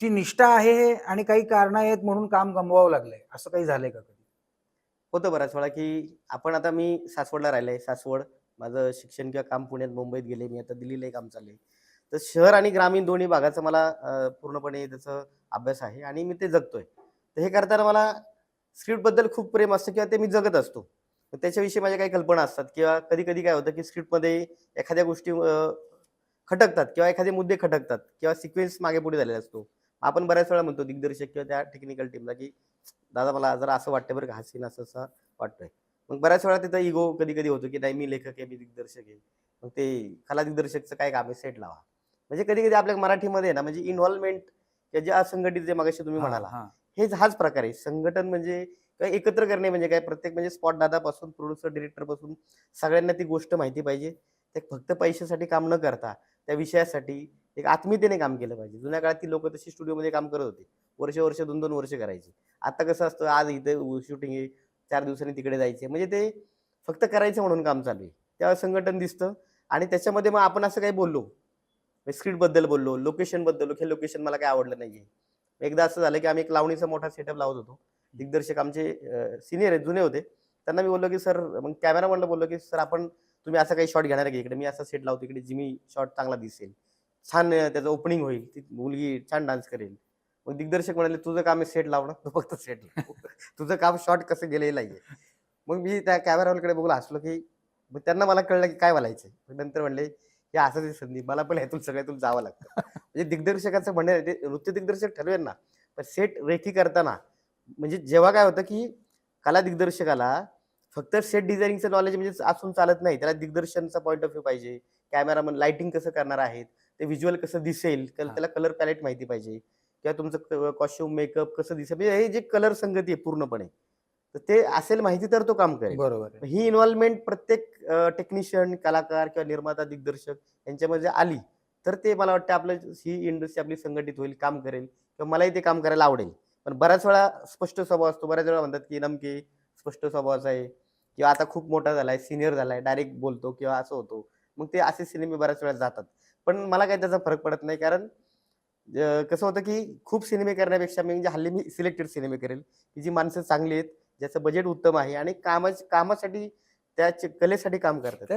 ती निष्ठा आहे आणि काही कारण आहेत म्हणून काम गमवावं लागलंय. असं काही झालंय का कधी? होतं बराच वेळा की आपण आता मी सासवडला राहिलंय. सासवड माझं शिक्षण किंवा काम पुण्यात मुंबईत गेले. मी आता दिल्लीला काम चाललंय तर शहर आणि ग्रामीण दोन्ही भागाचा मला पूर्णपणे त्याचा अभ्यास आहे आणि मी ते जगतोय. तर हे करताना मला स्क्रिप्टबद्दल खूप प्रेम असतं किंवा ते मी जगत असतो. तर त्याच्याविषयी माझ्या काही कल्पना असतात किंवा कधी कधी काय होतं की स्क्रिप्टमध्ये एखाद्या गोष्टी खटकतात किंवा एखादे मुद्दे खटकतात किंवा सिक्वेन्स मागे पुढे झालेला असतो. आपण बऱ्याच वेळा म्हणतो दिग्दर्शक किंवा त्या टेक्निकल टीमला की दादा मला जरा असं वाटतं बरं का हा सीन असं असं वाटतोय. मग बऱ्याच वेळा तिथं इगो कधी कधी होतो की नाही मी लेखक आहे मी दिग्दर्शक आहे. मग ते कला दिग्दर्शकचं काय काम आहे? सेट लावा. म्हणजे कधी कधी आपल्या मराठीमध्ये ना म्हणजे इन्व्हॉल्वमेंट जे असंघटित जे मगाशी तुम्ही म्हणाला. हेच हाच प्रकार आहे. संघटन म्हणजे काय एकत्र करणे म्हणजे काय? प्रत्येक म्हणजे स्पॉट दादापासून प्रोड्युसर डिरेक्टरपासून सगळ्यांना ती गोष्ट माहिती पाहिजे. ते फक्त पैशासाठी काम न करता त्या विषयासाठी एक आत्मीयतेने काम केलं पाहिजे. जुन्या काळात ती लोक तशी स्टुडिओमध्ये काम करत होते. वर्ष वर्ष दोन दोन वर्ष करायची. आता कसं असतं आज इथे शूटिंग चार दिवसांनी तिकडे जायचे म्हणजे ते फक्त करायचं म्हणून काम चालू आहे. त्या संघटन दिसतं. आणि त्याच्यामध्ये मग आपण असं काही बोललो स्क्रीटबद्दल बोललो लोकेशनबद्दल हे लोकेशन मला काय आवडलं नाही आहे एकदा असं झालं की आम्ही एक लावणीचा मोठा सेटअप लावत होतो. दिग्दर्शक आमचे सिनियर आहेत जुने होते. त्यांना मी बोललो की सर मग कॅमेरा बोललो की सर आपण तुम्ही असं काही शॉट घेणार आहे इकडे? मी असा सेट लावतो इकडे. जिमी शॉट चांगला दिसेल. छान त्याचं ओपनिंग होईल. ती मुलगी छान डान्स करेल. मग दिग्दर्शक म्हणाले तुझं काम आहे सेट लावणं. तू फक्त सेट लाव तुझं काम शॉट कसं गेलेलं आहे मग मी त्या कॅमेराकडे बघून हसलो की मग त्यांना मला कळलं की काय बोलायचं नंतर म्हणले हे असं ते संधी मला पण ह्यातून सगळ्यातून जावं लागतं. म्हणजे दिग्दर्शकाचं म्हणणं ते नृत्य दिग्दर्शक ठरवेल ना पण सेट रेखी करताना म्हणजे जेव्हा काय होतं की कला दिग्दर्शकाला फक्त सेट डिझायनिंगचं नॉलेज म्हणजे असून चालत नाही. त्याला दिग्दर्शनचा पॉईंट ऑफ व्ह्यू पाहिजे. कॅमेरामन लाइटिंग कसं करणार आहेत? ते व्हिज्युअल कसं दिसेल. त्याला कलर पॅलेट माहिती पाहिजे. किंवा तुमचं कॉस्ट्युम मेकअप कसं दिसेल? म्हणजे हे जे कलर संगती आहे पूर्णपणे. तर ते असेल माहिती तर तो काम करेल. बरोबर. ही इन्व्हॉल्वमेंट प्रत्येक टेक्निशियन कलाकार किंवा निर्माता दिग्दर्शक यांच्यामध्ये आली तर ते मला वाटतं आपलं ही इंडस्ट्री आपली संघटित होईल काम करेल. किंवा मलाही ते काम करायला आवडेल. पण बऱ्याच वेळा स्पष्ट स्वभाव असतो. बऱ्याच वेळा म्हणतात की नमके स्पष्ट स्वभावाचा आहे. किंवा आता खूप मोठा झालाय सिनियर झालाय डायरेक्ट बोलतो किंवा असं होतो. मग ते असे सिनेमे बऱ्याच वेळा जातात. पण मला काही त्याचा फरक पडत नाही कारण कसं होतं की खूप सिनेमे करण्यापेक्षा मी म्हणजे हल्ली मी सिलेक्टेड सिनेमे करेल. की जी माणसं चांगली आहेत ज्याचं बजेट उत्तम आहे आणि कामा कामासाठी त्या कलेसाठी काम करतात.